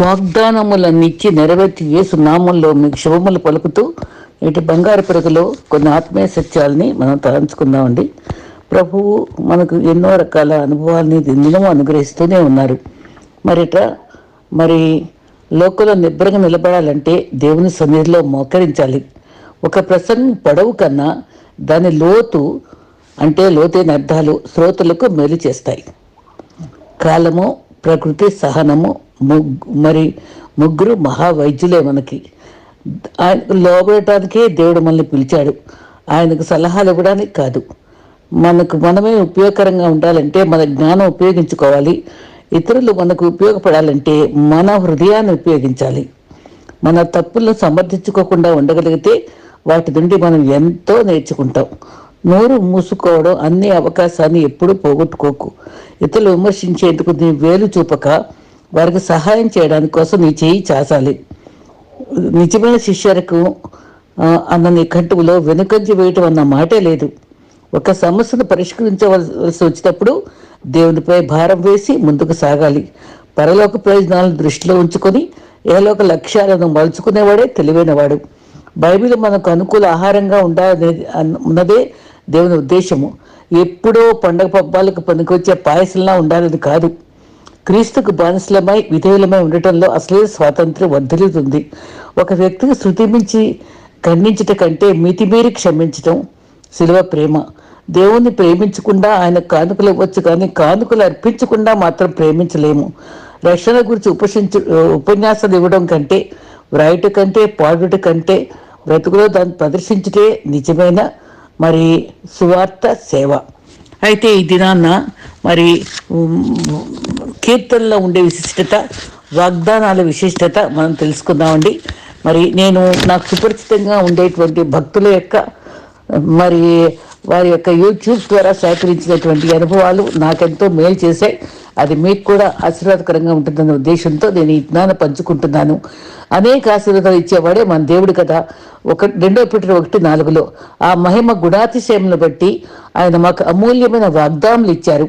వాగ్దానములన్నిచ్చి నెరవేర్చి యేసు నామంలో మీకు శుభములు పలుకుతూ ఇటు బంగారు పెరుగులో కొన్ని ఆత్మీయ సత్యాలని మనం తలంచుకుందామండి. ప్రభువు మనకు ఎన్నో రకాల అనుభవాలని దినము అనుగ్రహిస్తూనే ఉన్నారు. మరిట మరి లోకంలో నిబ్బరంగా నిలబడాలంటే దేవుని సన్నిధిలో మోకరించాలి. ఒక ప్రసంగం పొడవు కన్నా దాని లోతు అంటే లోతైన అర్థాలు శ్రోతలకు మేలు చేస్తాయి. కాలము ప్రకృతి సహనము మరి ముగ్గురు మహావైద్యులే మనకి. ఆయన లోబడటానికే దేవుడు మనల్ని పిలిచాడు. ఆయనకు సలహాలు ఇవ్వడానికి కాదు. మనకు మనమే ఉపయోగకరంగా ఉండాలంటే మన జ్ఞానం ఉపయోగించుకోవాలి. ఇతరులు మనకు ఉపయోగపడాలంటే మన హృదయాన్ని ఉపయోగించాలి. మన తప్పులను సమర్థించుకోకుండా ఉండగలిగితే వాటి నుండి మనం ఎంతో నేర్చుకుంటాం. నోరు మూసుకోవడం అన్ని అవకాశాన్ని ఎప్పుడూ పోగొట్టుకోకు. ఇతరులు విమర్శించేందుకు నీ వేలు చూపక వారికి సహాయం చేయడానికి కోసం నీ చేయి చాచాలి. నిజమైన శిష్యులకు అన్న నీ కంటువులో వెనుకంజి వేయటం అన్న మాటే లేదు. ఒక సమస్యను పరిష్కరించవలసి వచ్చినప్పుడు దేవునిపై భారం వేసి ముందుకు సాగాలి. పరలోక ప్రయోజనాలను దృష్టిలో ఉంచుకొని ఏలోక లక్ష్యాలను మలుచుకునేవాడే తెలివైనవాడు. బైబిల్ మనకు అనుకూల ఆహారంగా ఉండాలనే ఉన్నదే దేవుని ఉద్దేశము. ఎప్పుడో పండగ పబ్బాలకు పనికొచ్చే పాయసంలా ఉండాలని కాదు. క్రీస్తుకు బానిసలమై విధేయులమై ఉండటంలో అసలే స్వాతంత్ర్యం వర్ధిల్లుతుంది. ఒక వ్యక్తికి శృతి మించి ఖండించట కంటే మితిమీరి క్షమించటం శిలువ ప్రేమ. దేవుణ్ణి ప్రేమించకుండా ఆయన కానుకలు ఇవ్వచ్చు కానీ కానుకలు అర్పించకుండా మాత్రం ప్రేమించలేము. రక్షణ గురించి ఉపశించు ఉపన్యాసాలు ఇవ్వడం కంటే వ్రాయుట కంటే పాడుట కంటే బ్రతుకులో దాన్ని ప్రదర్శించుటే నిజమైన? మరి సువార్త సేవ. అయితే ఈ దినాన్న మరి కీర్తనలో ఉండే విశిష్టత వాగ్దానాల విశిష్టత మనం తెలుసుకుందామండి. మరి నేను నాకు సుపరిచితంగా ఉండేటువంటి భక్తుల యొక్క మరి వారి యొక్క యూట్యూబ్ ద్వారా సేకరించినటువంటి అనుభవాలు నాకెంతో మేలు చేశాయి. అది మీకు కూడా ఆశీర్వాదకరంగా ఉంటుందన్న ఉద్దేశంతో నేను ఈ జ్ఞానం పంచుకుంటున్నాను. అనేక ఆశీర్వాదాలు ఇచ్చేవాడే మన దేవుడు కదా. ఒక రెండో పిటర్ ఒకటి నాలుగులో ఆ మహిమ గుణాతిశయంను బట్టి ఆయన మాకు అమూల్యమైన వాగ్దానాలు ఇచ్చారు.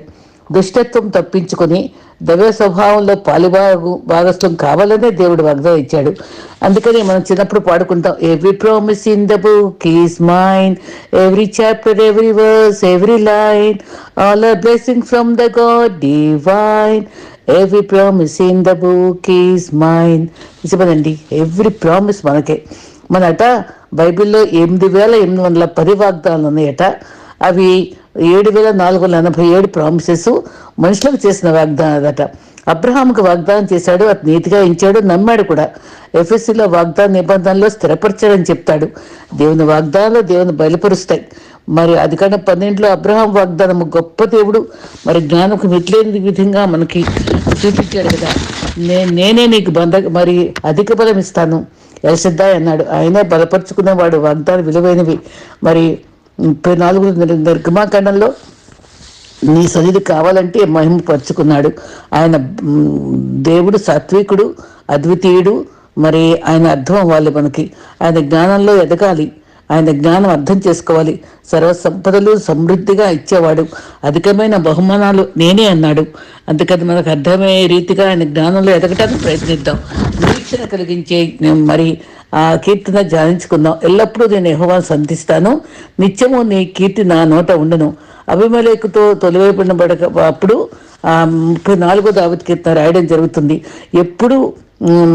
దుష్టత్వం తప్పించుకొని దైవ స్వభావంలో పాలుభాగు భాగస్థం కావాలనే దేవుడు వాగ్దానం ఇచ్చాడు. అందుకని మనం చిన్నప్పుడు పాడుకుంటాం every promise in the book is mine every chapter every verse every line all are blessing from the god divine every promise in the book is mine నిజమేనండి ఎవ్రీ ప్రామిస్ మనకే. మనట బైబిల్లో ఎనిమిది వేల ఎనిమిది వందల పది వాగ్దానాలు ఉన్నాయట అవి ఏడు వేల నాలుగు వందల ఎనభై ఏడు ప్రామిసెస్ మనుషులకు చేసిన వాగ్దానాలట అబ్రహాంకు వాగ్దానం చేశాడు అది నీతిగా ఇచ్చాడు నమ్మాడు కూడా. ఎఫ్ఎస్సిలో వాగ్దాన నిబంధనలో స్థిరపరచాడని చెప్తాడు. దేవుని వాగ్దానాలు దేవుని బయలుపరుస్తాయి. మరి అది కన్నా పన్నెండులో అబ్రహాం వాగ్దానం గొప్ప దేవుడు. మరి జ్ఞానకు మిట్లేని విధంగా మనకి చూపించాడు కదా. నే నేనే నీకు బంధ మరి అధిక బలం ఇస్తాను. ఎలసిద్దా అన్నాడు. ఆయనే బలపరుచుకునేవాడు వాగ్దానం విలువైనవి. మరి ముప్పై నాలుగు నిర్- నిర్గమాకాండంలో నీ సన్నిధి కావాలంటే మహిమపరుచుకున్నాడు. ఆయన దేవుడు సాత్వికుడు అద్వితీయుడు మరి ఆయన అర్థం అవ్వాలి మనకి. ఆయన జ్ఞానంలో ఎదగాలి. ఆయన జ్ఞానం అర్థం చేసుకోవాలి. సర్వ సంపదలు సమృద్ధిగా ఇచ్చేవాడు. అధికమైన బహుమానాలు నేనే అన్నాడు. అందుకని మనకు అర్థమయ్యే రీతిగా ఆయన జ్ఞానంలో ఎదగటానికి ప్రయత్నిద్దాం. నిరీక్షణ కలిగించే మరి ఆ కీర్తన ధ్యానించుకుందాం ఎల్లప్పుడూ నేను యహోవాను సంధిస్తాను. నిత్యము నీ కీర్తి నా నోట ఉండను. అభిమలేకుతో తొలివైపడినబడక అప్పుడు ముప్పై నాలుగో దావతి కీర్తన రాయడం జరుగుతుంది. ఎప్పుడు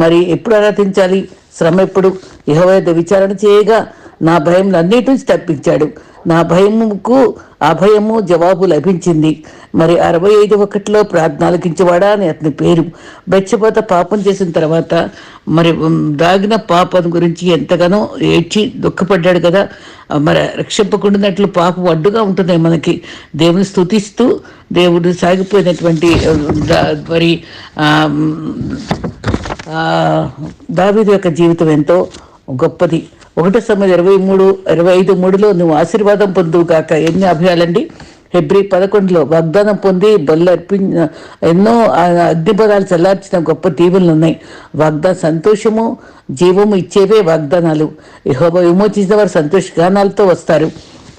మరి ఎప్పుడు ఆరాధించాలి? శ్రమ ఎప్పుడు? యహోవ విచారణ చేయగా నా భయం అన్నిటి నుంచి తప్పించాడు. నా భయముకు అభయము జవాబు లభించింది. మరి అరవై ఐదు ఒకటిలో ప్రార్థనలకించేవాడా అని అతని పేరు బెచ్చపోత పాపం చేసిన తర్వాత మరి దాగిన పాపం గురించి ఎంతగానో ఏడ్చి దుఃఖపడ్డాడు కదా. మరి రక్షింపకుండానట్లు పాపం అడ్డుగా ఉంటుంది మనకి. దేవుని స్తుతిస్తూ దేవుడు సాగిపోయినటువంటి మరి ఆ, దావీదు యొక్క జీవితం ఎంతో గొప్పది. ఒకటో సమయం ఇరవై మూడు ఇరవై ఐదు మూడులో నువ్వు ఆశీర్వాదం పొందువు కాక ఎన్ని అభయాలండి? ఫిబ్రి పదకొండులో వాగ్దానం పొంది బల్ల అర్పి ఎన్నో అగ్నిపదాలు చల్లార్చిన గొప్ప దీవులు ఉన్నాయి. వాగ్దాన సంతోషము జీవము ఇచ్చేవే వాగ్దానాలు. యెహోవా విమోచించిన వారు సంతోష గానాలతో వస్తారు.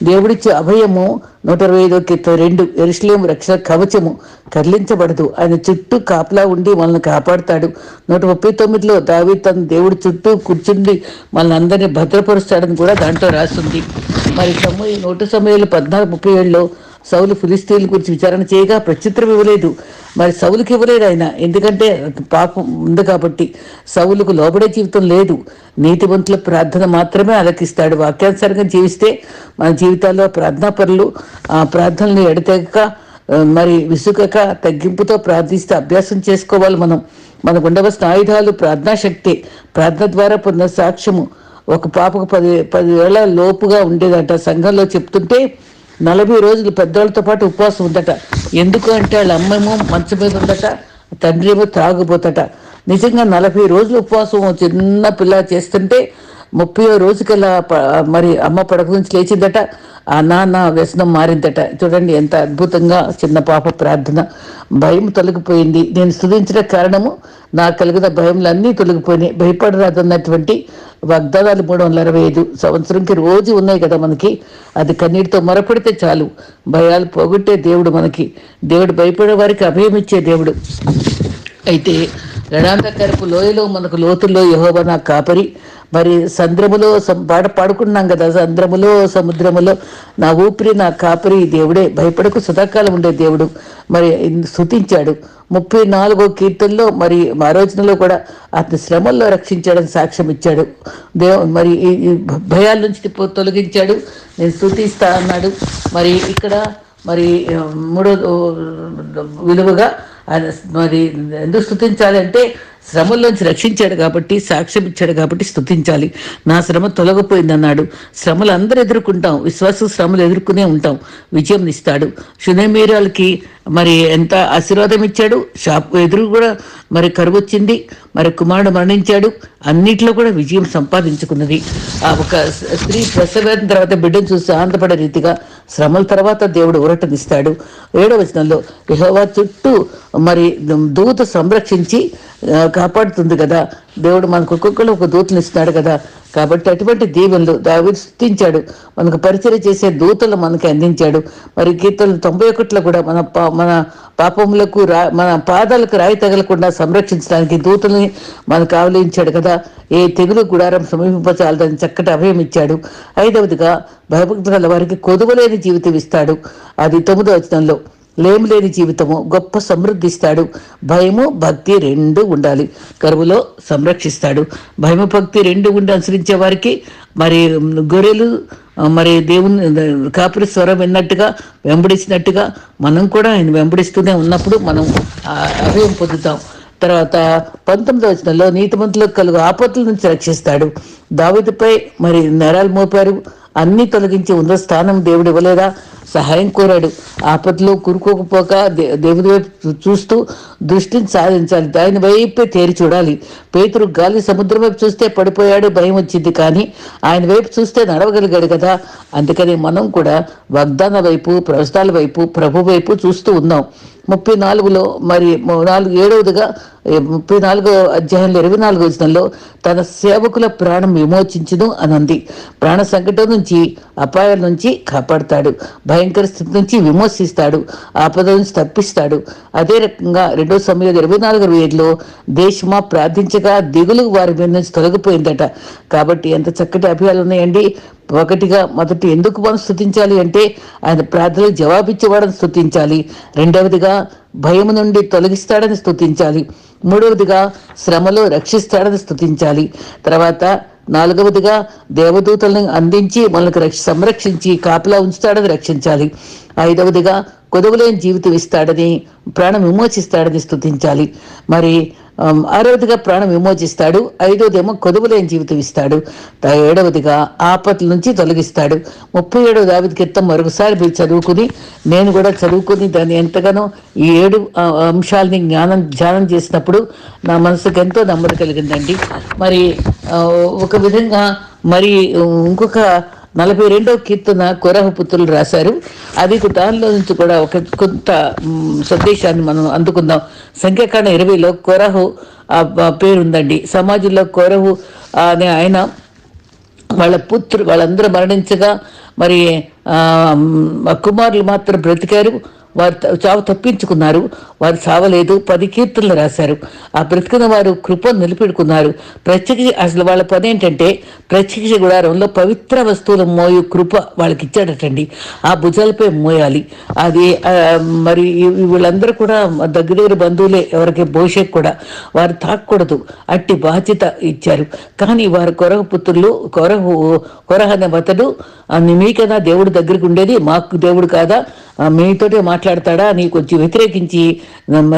దేవుడిచ్చే అభయము నూట ఇరవై ఐదో కీర్తన రెండు ఎరుసలేం రక్షణ కవచము కదిలించబడదు. ఆయన చుట్టూ కాపలా ఉండి మనల్ని కాపాడుతాడు. నూట ముప్పై తొమ్మిదిలో దావి తన దేవుడి చుట్టూ కూర్చుండి మనల్ని అందరినీ భద్రపరుస్తాడని కూడా దాంట్లో రాస్తుంది మరి సమయ నూట సమయంలో పద్నాలుగు ముప్పై ఏడులో సౌలు ఫిలిస్తీన్ల గురించి విచారణ చేయగా ప్రత్యుత్తరం ఇవ్వలేదు. మరి సౌలుకి ఇవ్వలేదు ఆయన. ఎందుకంటే పాపం ఉంది కాబట్టి సౌలుకు లోబడే జీవితం లేదు. నీతివంతుల ప్రార్థన మాత్రమే అలకిస్తాడు వాక్యానుసారంగా జీవిస్తే మన జీవితాల్లో ప్రార్థనా పరులు ఆ ప్రార్థనలు ఎడతెగక మరి విసుగక తగ్గింపుతో ప్రార్థిస్తే అభ్యాసం చేసుకోవాలి మనం. మనకు ఉండవలసిన ఆయుధాలు ప్రార్థనా శక్తి ప్రార్థన ద్వారా పొందిన సాక్ష్యము. ఒక పాపకు పది పదివేల లోపుగా ఉండేదట. సంఘంలో చెప్తుంటే నలభై రోజులు పెద్దవాళ్ళతో పాటు ఉపవాసం ఉందట. ఎందుకు అంటే వాళ్ళ అమ్మేమో మంచం మీద ఉందట తండ్రి ఏమో త్రాగిపోతట నిజంగా నలభై రోజులు ఉపవాసం చిన్న పిల్ల చేస్తుంటే ముప్పై రోజుకల్లా మరి అమ్మ పడక నుంచి లేచిందట ఆ నాన్న వ్యసనం మారిందట. చూడండి ఎంత అద్భుతంగా చిన్న పాప ప్రార్థన. భయం తొలగిపోయింది. నేను స్థుతించిన కారణము నాకు కలిగిన భయములన్నీ తొలగిపోయినాయి. భయపడరాదన్నటువంటి వాగ్దానాలు మూడు వందల అరవై ఐదు సంవత్సరంకి రోజు ఉన్నాయి కదా మనకి. అది కన్నీటితో మొరపెడితే చాలు. భయాలు పోగొట్టే దేవుడు మనకి. దేవుడు భయపడే వారికి అభయం ఇచ్చే దేవుడు. అయితే గడాంధకరపు లోయలో మనకు లోతుల్లో యహోవ నా కాపరి. మరి సంద్రములో పాట పాడుకున్నాం కదా సంద్రములో సముద్రములో. నా ఊపిరి నా కాపరి దేవుడే భయపడకు సదాకాలం ఉండే దేవుడు. మరి స్థుతించాడు ముప్పై నాలుగో కీర్తనలో మరి ఆ రోజునలో కూడా అతని శ్రమల్లో రక్షించాడని సాక్ష్యం ఇచ్చాడు దేవ మరి ఈ భయాల నుంచి తొలగించాడు. నేను స్థుతిస్తా అన్నాడు. మరి ఇక్కడ మరి మూడో విలువగా మరి ఎందుకు స్థుతించాలంటే శ్రమల్లోంచి రక్షించాడు కాబట్టి సాక్ష్యం ఇచ్చాడు కాబట్టి స్థుతించాలి నా శ్రమ తొలగిపోయింది అన్నాడు శ్రమలు అందరూ ఎదుర్కొంటాం. విశ్వాస శ్రమలు ఎదుర్కొనే ఉంటాం. విజయం ఇస్తాడు. శునమీరాలకి మరి ఎంత ఆశీర్వాదం ఇచ్చాడు? షాప్ ఎదురు కూడా మరి కరువు వచ్చింది. మరి కుమారుడు మరణించాడు. అన్నిట్లో కూడా విజయం సంపాదించుకున్నది. ఆ ఒక స్త్రీ ప్రసవం తర్వాత బిడ్డను చూసి ఆనందపడే రీతిగా శ్రమల తర్వాత దేవుడు ఊరటనిస్తాడు ఏడవ వచనంలో యహోవా చుట్టూ మరి దూత సంరక్షించి కాపాడుతుంది కదా. దేవుడు మనకు ఒక్కొక్కరు ఒక దూతలు ఇస్తున్నాడు కదా. కాబట్టి అటువంటి దీవెనలు దావీదు సృష్టించాడు మనకు పరిచయం చేసే దూతలు మనకి అందించాడు. మరి కీర్తనలు తొంభై ఒకటిలో కూడా మన మన పాపములకు రా మన పాదాలకు రాయి తగలకుండా సంరక్షించడానికి దూతల్ని మనకు ఆవలించాడు కదా. ఏ తెగులు గుడారం సమీపింపచాలని చక్కటి అభయం ఇచ్చాడు. ఐదవదిగా భయభక్తుల వారికి కొదువలేని జీవితం ఇస్తాడు. అది తొమ్మిదో వచనంలో. లేము లేని జీవితము గొప్ప సమృద్ధిస్తాడు. భయము భక్తి రెండు ఉండాలి. కరువులో సంరక్షిస్తాడు. భయము భక్తి రెండు ఉండి అనుసరించే వారికి మరి గొర్రెలు మరి దేవుని కాపురి స్వరం విన్నట్టుగా వెంబడించినట్టుగా మనం కూడా ఆయన వెంబడిస్తూనే ఉన్నప్పుడు మనం అభయం పొందుతాం. తర్వాత పంతొమ్మిదో వచనంలో నీతిమంతులకు కలుగు ఆపత్తుల నుంచి రక్షిస్తాడు. దావిదిపై మరి నేరాలు మోపారు. అన్ని తొలగించి ఉన్న స్థానం దేవుడు ఇవ్వలేదా? సహాయం కోరాడు. ఆపదలో కురుకోకపోక దే- దేవుడి వైపు చూస్తూ దృష్టిని సాధించాలి. దాని వైపే తేరి చూడాలి. పేతురు గాలి సముద్రం వైపు చూస్తే పడిపోయాడు భయం వచ్చింది. కానీ ఆయన వైపు చూస్తే నడవగలిగాడు కదా. అందుకని మనం కూడా వాగ్దాన వైపు ప్రవస్థాల వైపు ప్రభు వైపు చూస్తూ ఉన్నాం. ముప్పై నాలుగులో మరి నాలుగు ఏడవదిగా ముప్పై నాలుగో అధ్యాయంలో ఇరవై నాలుగో వచనంలో తన సేవకుల ప్రాణం విమోచించును అని ప్రాణ సంకటం నుంచి అపాయాల నుంచి కాపాడతాడు. భయంకర స్థితి నుంచి విమోచిస్తాడు ఆపద నుంచి తప్పిస్తాడు. అదే రకంగా రెండో సమయంలో ఇరవై నాలుగు ఇరవై ఏడులో దేశమా ప్రార్థించగా దిగులు వారి మీద నుంచి తొలగిపోయిందట. కాబట్టి ఎంత చక్కటి అభియాలు ఉన్నాయండి. ఒకటిగా మొదటి ఎందుకు మనం స్థుతించాలి అంటే ఆయన ప్రార్థనలు జవాబిచ్చేవాడని స్థుతించాలి రెండవదిగా భయం నుండి తొలగిస్తాడని స్థుతించాలి మూడవదిగా శ్రమలో రక్షిస్తాడని స్థుతించాలి తర్వాత నాలుగవదిగా దేవదూతలను అందించి మనకు రక్ష సంరక్షించి కాపలా ఉంచుతాడని రక్షించాలి. ఐదవదిగా కొదవలేని జీవితం ఇస్తాడని ప్రాణం విమోచిస్తాడని స్థుతించాలి మరి ఆరవదిగా ప్రాణం విమోచిస్తాడు. ఐదవదేమో కొదువులేని జీవితం ఇస్తాడు. ఏడవదిగా ఆపత్ల నుంచి తొలగిస్తాడు. ముప్పై ఏడవ దావిది క్రితం మరొకసారి మీరు చదువుకుని నేను కూడా చదువుకుని దాన్ని ఎంతగానో ఈ ఏడు అంశాలని జ్ఞానం ధ్యానం చేసినప్పుడు నా మనసుకు ఎంతో నెమ్మది కలిగిందండి. మరి ఒక విధంగా మరి ఇంకొక నలభై రెండో కీర్తన కొరహ పుత్రులు రాశారు. అది దానిలో నుంచి కూడా ఒక కొంత సందేశాన్ని మనం అందుకుందాం. సంఖ్యాకాండ ఇరవైలో కొరహు ఆ, సమాజంలో కొరహు అనే ఆయన వాళ్ళ పుత్రు వాళ్ళందరూ మరణించగా మరి కుమారులు మాత్రం బ్రతికారు. వారు త- చావు తప్పించుకున్నారు. వారు చావలేదు. పది కీర్తనలు రాశారు. ఆ బ్రతికిన వారు కృప నిలిపెడుకున్నారు. ప్రత్యక్ష అసలు వాళ్ళ పని ఏంటంటే ప్రత్యక్ష గుడారంలో పవిత్ర వస్తువులు మోయు కృప వాళ్ళకి ఇచ్చాడటండి ఆ భుజాలపై మోయాలి. అది మరి వీళ్ళందరూ కూడా దగ్గర దగ్గర బంధువులే ఎవరికి భవిష్యత్ కూడా వారు తాకూడదు. అట్టి బాధ్యత ఇచ్చారు. కానీ వారు కొరహ పుత్రులు కొరహు కొరహ అనే అతడు మీ కదా దేవుడి దగ్గరికి ఉండేది మాకు దేవుడు కాదా? మీతోటే మాట్లాడతాడా? నీకు కొంచెం వ్యతిరేకించి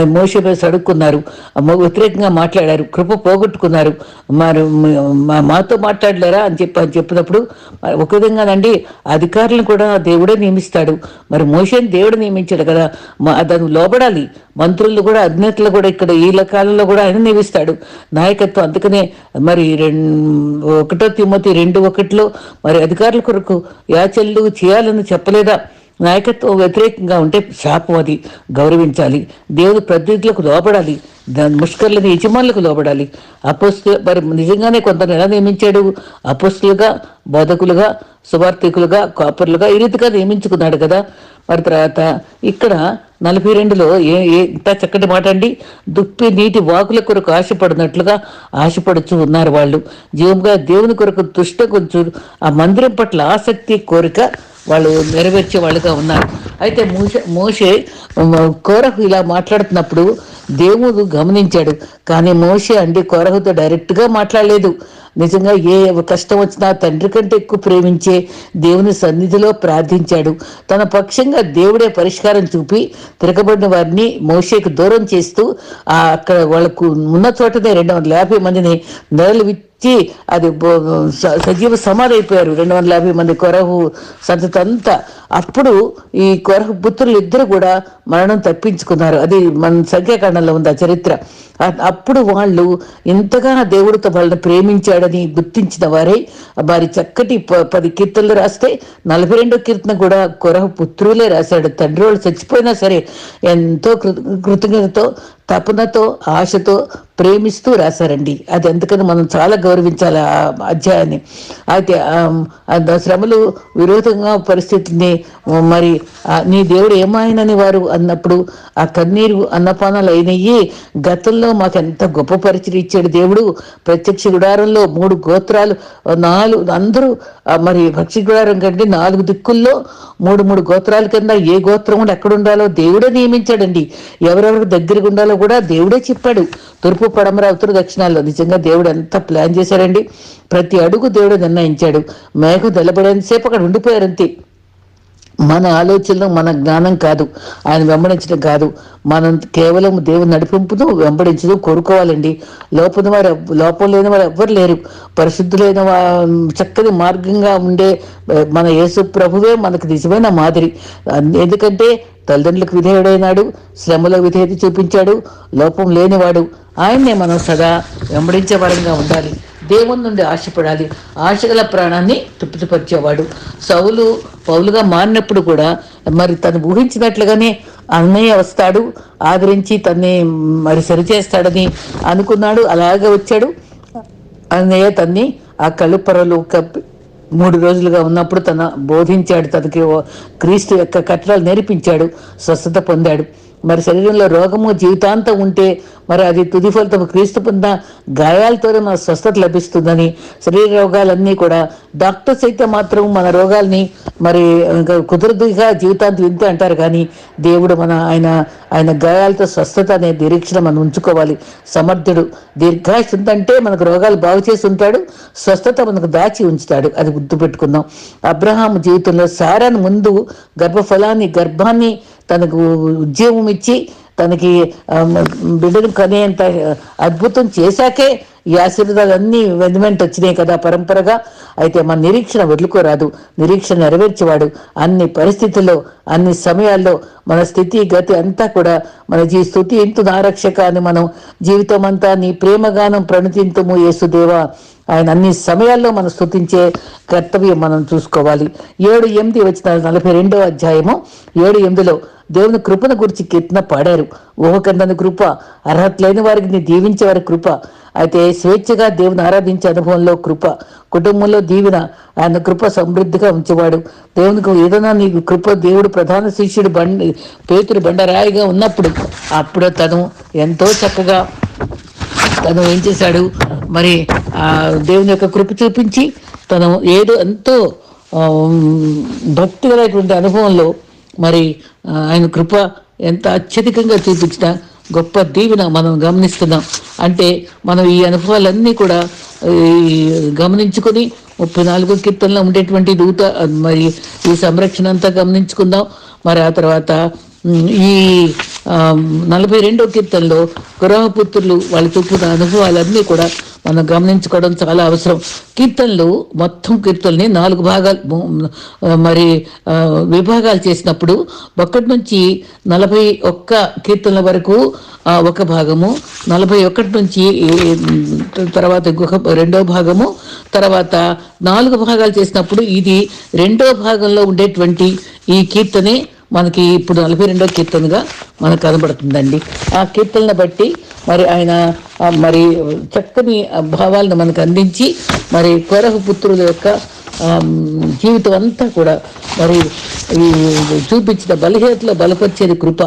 మోస మీద సడుక్కున్నారు. వ్యతిరేకంగా మాట్లాడారు. కృప పోగొట్టుకున్నారు. మరి మా- మాతో మాట్లాడలేరా అని చెప్పి అని చెప్పినప్పుడు ఒక విధంగానండి అధికారులను కూడా దేవుడే నియమిస్తాడు. మరి మోషన్ దేవుడు నియమించాడు కదా. మా- దాన్ని లోబడాలి. మంత్రులు కూడా అధినేతలు కూడా ఇక్కడ ఈ కాలంలో కూడా ఆయన నియమిస్తాడు. నాయకత్వం అందుకనే మరి రెండు ఒకటో తిమ్మతి రెండు ఒకటిలో మరి అధికారుల కొరకు యాచల్లు చేయాలని చెప్పలేదా? నాయకత్వం వ్యతిరేకంగా ఉంటే శాపం అది. గౌరవించాలి. దేవుని ప్రతినిధులకు లోపడాలి దాని ముష్కర్లని యజమానులకు లోపడాలి అపోస్తులు మరి నిజంగానే కొందరు ఎలా నియమించాడు? అపోస్తులుగా బోధకులుగా సువార్థికులుగా కాపర్లుగా ఈ రీతిగా నియమించుకున్నాడు కదా. మరి తర్వాత ఇక్కడ నలభై రెండులో ఏ ఏ ఇంత చక్కటి మాట అండి. దుప్పి నీటి వాకుల కొరకు ఆశపడినట్లుగా ఆశపడుచు ఉన్నారు వాళ్ళు. జీవంగా దేవుని కొరకు దుష్ట కొంచెం ఆ మందిరం పట్ల ఆసక్తి కోరిక వాళ్ళు నెరవేర్చే వాళ్ళుగా ఉన్నారు. అయితే మోషే మోషే కోరకు ఇలా మాట్లాడుతున్నప్పుడు దేవుడు గమనించాడు. కానీ మోషే అండి కోరహుతో డైరెక్ట్గా మాట్లాడలేదు. నిజంగా ఏ కష్టం వచ్చినా తండ్రి కంటే ఎక్కువ ప్రేమించే దేవుని సన్నిధిలో ప్రార్థించాడు. తన పక్షంగా దేవుడే పరిష్కారం చూపి తిరగబడిన వారిని మోషేకు దూరం చేస్తూ ఆ అక్కడ వాళ్ళకు ఉన్న చోటనే రెండు వందల యాభై మందిని నెలలు విచ్చి అది సజీవ సమాధి అయిపోయారు. రెండు వందల యాభై మంది కొరవు సంతతంతా అప్పుడు ఈ కొరహ పుత్రులు ఇద్దరు కూడా మరణం తప్పించుకున్నారు. అది మన సంఖ్యాకాండంలో ఉంది ఆ చరిత్ర. అప్పుడు వాళ్ళు ఇంతగా దేవుడితో వాళ్ళని ప్రేమించాడని గుర్తించిన వారే. వారి చక్కటి ప- పది కీర్తనలు రాస్తే నలభై రెండో కీర్తన కూడా కొరహ పుత్రులే రాశాడు. తండ్రి వాళ్ళు చచ్చిపోయినా సరే ఎంతో కృతజ్ఞతతో తపనతో ఆశతో ప్రేమిస్తూ రాశారండి. అది ఎందుకని మనం చాలా గౌరవించాలి ఆ అధ్యాయాన్ని. అయితే శ్రమలు విరోధంగా పరిస్థితిని మరి నీ దేవుడు ఏమాయనని వారు అన్నప్పుడు ఆ కన్నీరు అన్నపానాలు అయినయ్యి గతంలో మాకు ఎంత గొప్ప పరిచయం ఇచ్చాడు దేవుడు. ప్రత్యక్ష గుడారంలో మూడు గోత్రాలు నాలుగు అందరూ మరి పక్షి గుడారం కంటే నాలుగు దిక్కుల్లో మూడు మూడు గోత్రాల కింద ఏ గోత్రం కూడా ఎక్కడ ఉండాలో దేవుడే నియమించాడండి. ఎవరెవరికి దగ్గరగా ఉండాలో కూడా దేవుడే చెప్పాడు. తూర్పు పడమర ఉత్తర దక్షిణాల్లో నిజంగా దేవుడు ఎంత ప్లాన్ చేశారండి? ప్రతి అడుగు దేవుడు నిర్ణయించాడు. మేఘం తెల్లబడేంతసేపు అక్కడ ఉండిపోయారంతే. మన ఆలోచనలు మన జ్ఞానం కాదు. ఆయన వెంబడించడం కాదు. మనం కేవలం దేవుని నడిపింపును వెంబడించదు కోరుకోవాలండి. లోపల వారు లోపం లేని వారు ఎవ్వరు లేరు. పరిశుద్ధులైన వా చక్కని మార్గంగా ఉండే మన యేసు ప్రభువే మనకు నిజమైన మాదిరి. ఎందుకంటే తల్లిదండ్రులకు విధేయుడైనాడు శ్రమలో విధేయత చూపించాడు లోపం లేనివాడు. ఆయన్నే మనం సదా వెంబడించే వరంగా ఉండాలి. దేవుని నుండి ఆశపడాలి. ఆశగల ప్రాణాన్ని తృప్తిపరిచేవాడు. సౌలు పౌలుగా మారినప్పుడు కూడా మరి తను ఊహించినట్లుగానే అన్నయ్య వస్తాడు ఆదరించి తన్ని మరి సరిచేస్తాడని అనుకున్నాడు అలాగే వచ్చాడు. అన్నయ్య తన్ని ఆ కలుపరలు కప్పి మూడు రోజులుగా ఉన్నప్పుడు తన బోధించాడు తనకి క్రీస్తు యొక్క కట్టడాలు నేర్పించాడు స్వస్థత పొందాడు. మరి శరీరంలో రోగము జీవితాంతం ఉంటే మరి అది తుది ఫలితం క్రీస్తు పొందిన గాయాలతోనే మన స్వస్థత లభిస్తుందని శరీర రోగాలన్నీ కూడా. డాక్టర్స్ అయితే మాత్రం మన రోగాల్ని మరి ఇంకా కుదరదుగా జీవితాంతం వింతే అంటారు కానీ దేవుడు మన ఆయన ఆయన గాయాలతో స్వస్థత అనే నిరీక్షణ మనం ఉంచుకోవాలి. సమర్థుడు దీర్ఘాయుష్ ఉందంటే మనకు రోగాలు బాగు చేసి ఉంటాడు స్వస్థత మనకు దాచి ఉంచుతాడు. అది గుర్తుపెట్టుకుందాం. అబ్రహాం జీవితంలో సారాను ముందు గర్భఫలాన్ని గర్భాన్ని తనకు ఉద్యోగం ఇచ్చి తనకి బిడ్డను కనేంత అద్భుతం చేశాకే ఈ ఆశీర్వాదాలన్నీ వెంట వచ్చినాయి కదా పరంపరగా. అయితే మన నిరీక్షణ వదులుకోరాదు. నిరీక్షణ నెరవేర్చేవాడు అన్ని పరిస్థితుల్లో అన్ని సమయాల్లో మన స్థితి గతి అంతా కూడా మన జీ స్థుతి ఇంతు నారక్షక అని మనం జీవితం అంతా నీ ప్రేమగానం ప్రణతింతుము యేసుదేవా. ఆయన అన్ని సమయాల్లో మనం స్థుతించే కర్తవ్యం మనం చూసుకోవాలి. ఏడు ఎనిమిది వచ్చిన నలభై రెండో అధ్యాయము. ఏడు ఎనిమిదిలో దేవుని కృపను గురించి కీర్తన పాడారు. ఊహకందని కృప అర్హత లేని వారికి నీ దీవించే వారి కృప అయితే స్వేచ్ఛగా దేవుని ఆరాధించే అనుభవంలో కృప కుటుంబంలో దీవెన ఆయన కృప సమృద్ధిగా ఉంచేవాడు. దేవునికి ఏదైనా నీకు కృప దేవుడు ప్రధాన శిష్యుడు బండి పేతుడు బండరాయిగా ఉన్నప్పుడు అప్పుడు తను ఎంతో చక్కగా తను ఏం చేశాడు? మరి ఆ దేవుని యొక్క కృప చూపించి తను ఏదో ఎంతో భక్తిగలైనటువంటి అనుభవంలో మరి ఆయన కృప ఎంత అత్యధికంగా చూపించిన గొప్ప దీవెన మనం గమనిస్తున్నాం. అంటే మనం ఈ అనుభవాలన్నీ కూడా ఈ గమనించుకొని ముప్పై నాలుగు కీర్తనలో ఉండేటువంటి దూత మరి ఈ సంరక్షణ అంతా గమనించుకుందాం. మరి ఆ తర్వాత ఈ నలభై రెండో కీర్తనలో పుత్రులు వాళ్ళు చూపుతున్న అనుభవాలన్నీ కూడా మనం గమనించుకోవడం చాలా అవసరం. కీర్తనలు మొత్తం కీర్తనని నాలుగు భాగాలు మరి విభాగాలు చేసినప్పుడు ఒక్కటి నుంచి నలభై ఒక్క కీర్తనల వరకు ఒక భాగము నలభై ఒకటి నుంచి తర్వాత ఇంకొక రెండో భాగము తర్వాత నాలుగు భాగాలు చేసినప్పుడు ఇది రెండో భాగంలో ఉండేటువంటి ఈ కీర్తనే మనకి ఇప్పుడు నలభై రెండో కీర్తనగా మనకు కనబడుతుందండి. ఆ కీర్తనను బట్టి మరి ఆయన మరి చక్కని భావాలను మనకు అందించి మరి కొరహు పుత్రుల యొక్క జీవితం అంతా కూడా మరి చూపించిన బలహీనతలో బలపరిచేది కృప.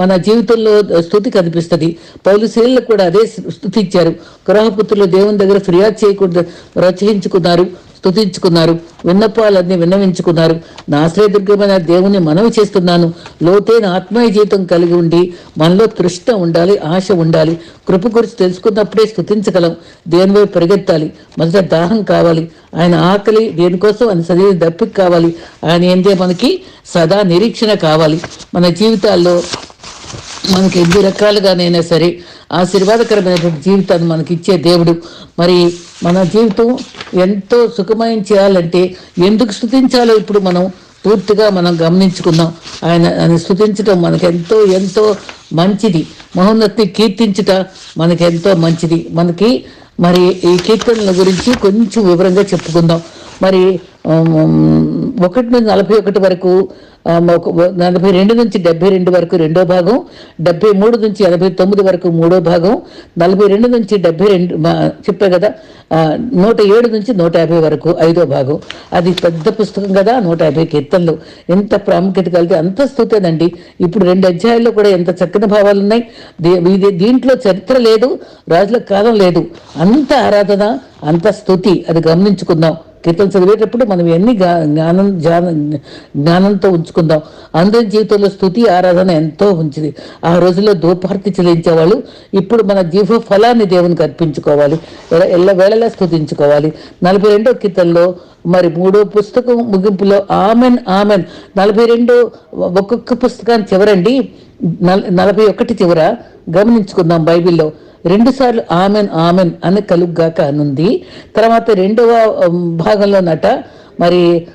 మన జీవితంలో స్థుతి కనిపిస్తుంది. పౌలు శీలకు కూడా అదే స్థుతి ఇచ్చారు గ్రహపుత్రులు దేవుని దగ్గర ఫిర్యాదు చేయకుండా రచయించుకున్నారు స్తుతించుకున్నారు. విన్నపాలన్నీ విన్నవించుకున్నారు. నా శ్రీదుర్గమైన దేవుని మనవి చేస్తున్నాను. లోతైన ఆత్మీయ జీవితం కలిగి ఉండి మనలో తృష్ణ ఉండాలి ఆశ ఉండాలి. కృప గురించి తెలుసుకున్నప్పుడే స్తుతించగలం. దేని పరిగెత్తాలి? మొదట దాహం కావాలి. ఆయన ఆకలి దేనికోసం ఆయన సజీవ దప్పిక కావాలి. ఆయన ఏంటే మనకి సదా నిరీక్షణ కావాలి. మన జీవితాల్లో మనకి ఎన్ని రకాలుగానైనా సరే ఆశీర్వాదకరమైనటువంటి జీవితాన్ని మనకి ఇచ్చే దేవుడు. మరి మన జీవితం ఎంతో సుఖమయం చేయాలంటే ఎందుకు స్థుతించాలో ఇప్పుడు మనం పూర్తిగా మనం గమనించుకుందాం. ఆయన ఆయన స్థుతించడం మనకు ఎంతో ఎంతో మంచిది. మహోన్నతిని కీర్తించుట మనకు ఎంతో మంచిది. మనకి మరి ఈ కీర్తనల గురించి కొంచెం వివరంగా చెప్పుకుందాం. మరి ఒకటి నుంచి నలభై ఒకటి వరకు నలభై రెండు నుంచి డెబ్బై రెండు వరకు రెండో భాగం డెబ్బై మూడు నుంచి ఎనభై తొమ్మిది వరకు మూడో భాగం నలభై రెండు నుంచి డెబ్బై రెండు చెప్పే కదా నూట ఏడు నుంచి నూట యాభై వరకు ఐదో భాగం. అది పెద్ద పుస్తకం కదా నూట యాభై కీర్తనలు. ఎంత ప్రాముఖ్యత కలిగి అంత స్థుతేనండి ఇప్పుడు రెండు అధ్యాయాల్లో కూడా ఎంత చక్కని భావాలు ఉన్నాయి. దీ- ఇది దీంట్లో చరిత్ర లేదు రాజుల కాలం లేదు. అంత ఆరాధన అంత స్థుతి అది గమనించుకుందాం. కీర్తన చదివేటప్పుడు మనం ఎన్ని జ్ఞానం జ్ఞానంతో ఉంచుకుందాం. అందరి జీవితంలో స్థుతి ఆరాధన ఎంతో ఉంచింది ఆ రోజుల్లో దూపార్తి చెల్లించేవాళ్ళు ఇప్పుడు మన జీవ ఫలాన్ని దేవునికి అర్పించుకోవాలి. ఎల్ల- వేళలా స్థుతించుకోవాలి. నలభై రెండో కీర్తనలో మరి మూడో పుస్తకం ముగింపులో ఆమెన్ ఆమెన్. నలభై రెండు ఒక్కొక్క పుస్తకాన్ని చివరండి. నల- నలభై ఒకటి చివర గమనించుకుందాం బైబిల్లో. రెండుసార్లు ఆమెన్ ఆమెన్ అని కలుగ్గాక అనుంది. తర్వాత రెండవ భాగంలో నట మరి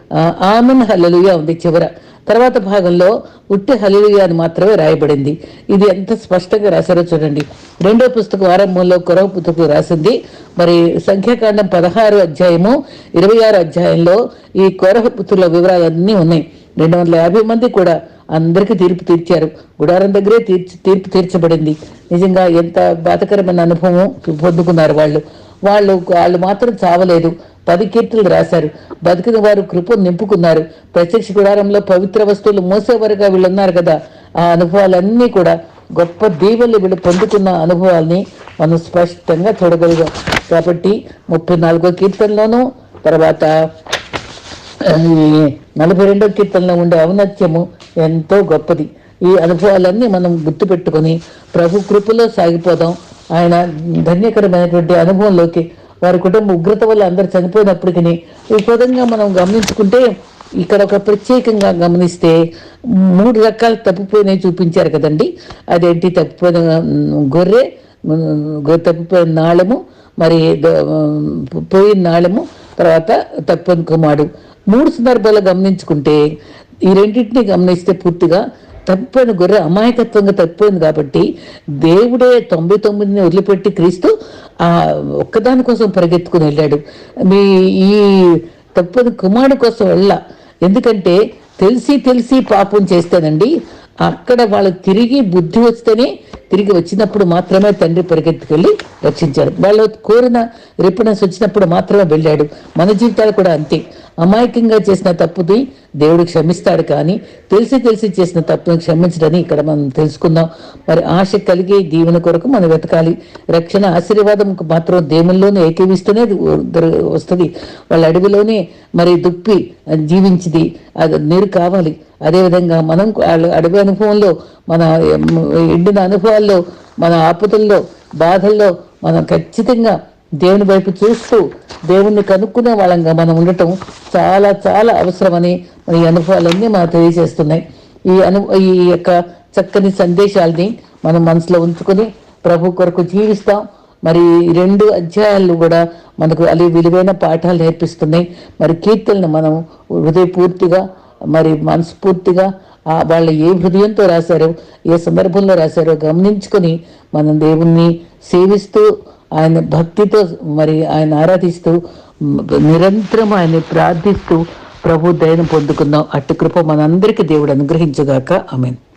ఆమెన్ హల్లెలూయా ఉంది చివర. తర్వాత భాగంలో ఉట్టి హల్లెలూయా అని మాత్రమే రాయబడింది. ఇది ఎంత స్పష్టంగా రాశారో చూడండి. రెండో పుస్తకం ఆరంభంలో కొరవ పుస్తకం రాసింది. మరి సంఖ్యాకాండం పదహారు అధ్యాయము ఇరవై ఆరు అధ్యాయంలో ఈ కొరవ పుత్రుల వివరాలన్నీ ఉన్నాయి. రెండు వందల యాభై మంది కూడా అందరికీ తీర్పు తీర్చారు. గుడారం దగ్గరే తీర్చి తీర్పు తీర్చబడింది. నిజంగా ఎంత బాధకరమైన అనుభవం పొందుకున్నారు వాళ్ళు. వాళ్ళు వాళ్ళు మాత్రం చావలేదు. పది కీర్తులు రాశారు. బతికిన వారు కృప నింపుకున్నారు. ప్రత్యక్ష గుడారంలో పవిత్ర వస్తువులు మోసేవారుగా వీళ్ళు ఉన్నారు కదా. ఆ అనుభవాలన్నీ కూడా గొప్ప దీవెలు వీళ్ళు పొందుకున్న అనుభవాల్ని మనం స్పష్టంగా చూడగలిగాం. కాబట్టి ముప్పై నాలుగో కీర్తనలోనూ తర్వాత నలభై రెండో కీర్తనలో ఉండే ఔన్నత్యము ఎంతో గొప్పది. ఈ అనుభవాలన్నీ మనం గుర్తుపెట్టుకొని ప్రభు కృపలో సాగిపోదాం. ఆయన ధన్యకరమైనటువంటి అనుభవంలోకి వారి కుటుంబ ఉగ్రత వల్ల అందరు చనిపోయినప్పటికీ ఈ విధంగా మనం గమనించుకుంటే ఇక్కడ ఒక ప్రత్యేకంగా గమనిస్తే మూడు రకాల తప్పిపోయినవి చూపించారు కదండి. అదేంటి? తప్పిపోయిన గొర్రె తప్పిపోయిన నాళము మరి ద- పోయిన నాళము తర్వాత తత్వం కుమారుడు. మూడు సందర్భాలు గమనించుకుంటే ఈ రెండింటిని గమనిస్తే పూర్తిగా తప్పిపోయిన గొర్రె అమాయకత్వంగా తప్పిపోయింది కాబట్టి దేవుడే తొంభై తొమ్మిదిని వదిలిపెట్టి క్రీస్తు ఆ ఒక్కదాని కోసం పరిగెత్తుకుని వెళ్ళాడు. మీ ఈ తప్పిపోయిన కుమారుడు కోసం వెళ్ళ. ఎందుకంటే తెలిసి తెలిసి పాపం చేస్తానండి అక్కడ వాళ్ళు తిరిగి బుద్ధి వస్తేనే తిరిగి వచ్చినప్పుడు మాత్రమే తండ్రి పరిగెత్తుకెళ్ళి రక్షించాడు. వాళ్ళు కోరిన రిపనెన్స్ వచ్చినప్పుడు మాత్రమే వెళ్ళాడు. మన జీవితాలు కూడా అంతే. అమాయకంగా చేసిన తప్పుది దేవుడు క్షమిస్తాడు కానీ తెలిసి తెలిసి చేసిన తప్పుని క్షమించడని ఇక్కడ మనం తెలుసుకుందాం. మరి ఆశ కలిగే దీవెన కొరకు మనం వెతకాలి. రక్షణ ఆశీర్వాదం మాత్రం దేవుల్లోనే ఏకీవిస్తూనే వస్తుంది. వాళ్ళ అడవిలోనే మరి దుప్పి జీవించింది. అది నీరు కావాలి. అదేవిధంగా మనం వాళ్ళ అడవి అనుభవంలో మన ఎండిన అనుభవాల్లో మన ఆపదల్లో బాధల్లో మనం ఖచ్చితంగా దేవుని వైపు చూస్తూ దేవుణ్ణి కనుక్కునే వాళ్ళంగా మనం ఉండటం చాలా చాలా అవసరమని మన ఈ అనుభవాలన్నీ మనకు తెలియజేస్తున్నాయి. ఈ అను ఈ యొక్క చక్కని సందేశాలని మనం మనసులో ఉంచుకొని ప్రభు కొరకు జీవిస్తాం. మరి రెండు అధ్యాయాలు కూడా మనకు అలి విలువైన పాఠాలు నేర్పిస్తున్నాయి. మరి కీర్తనలు మనం హృదయపూర్తిగా మరి మనస్ఫూర్తిగా ఆ వాళ్ళు ఏ హృదయంతో రాశారో ఏ సందర్భంలో రాశారో గమనించుకొని మనం దేవుణ్ణి సేవిస్తూ ఆయన భక్తితో మరి ఆయన ఆరాధిస్తూ నిరంతరం ఆయన్ని ప్రార్థిస్తూ ప్రభు దయను పొందుకుందాం. అట్టి కృప మనందరికీ దేవుడు అనుగ్రహించుగాక. ఆమెను.